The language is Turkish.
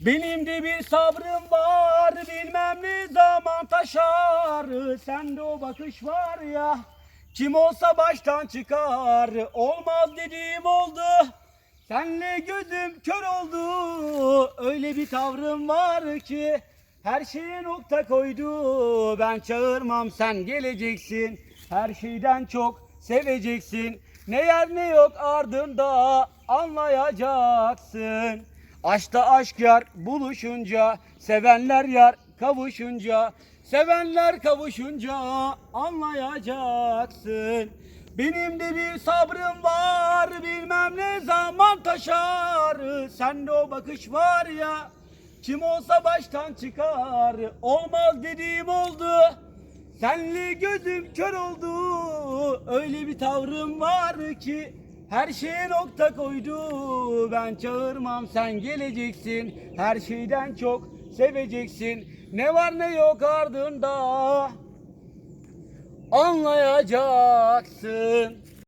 Benim de bir sabrım var bilmem ne zaman taşar. Sende o bakış var ya kim olsa baştan çıkar. Olmaz dediğim oldu Senle gözüm kör oldu. Öyle bir tavrım var ki Her şeye nokta koydu. Ben çağırmam sen geleceksin. Her şeyden çok seveceksin. Ne yer ne yok ardında anlayacaksın Aşkta aşk yar buluşunca Sevenler yar kavuşunca Sevenler kavuşunca anlayacaksın. Benim de bir sabrım var bilmem ne zaman taşar. Sende o bakış var ya kim olsa baştan çıkar. Olmaz dediğim oldu Senli gözüm kör oldu. Öyle bir tavrım var ki Her şeye nokta koydu. Ben çağırmam sen geleceksin. Her şeyden çok seveceksin. Ne var ne yok ardında Anlayacaksın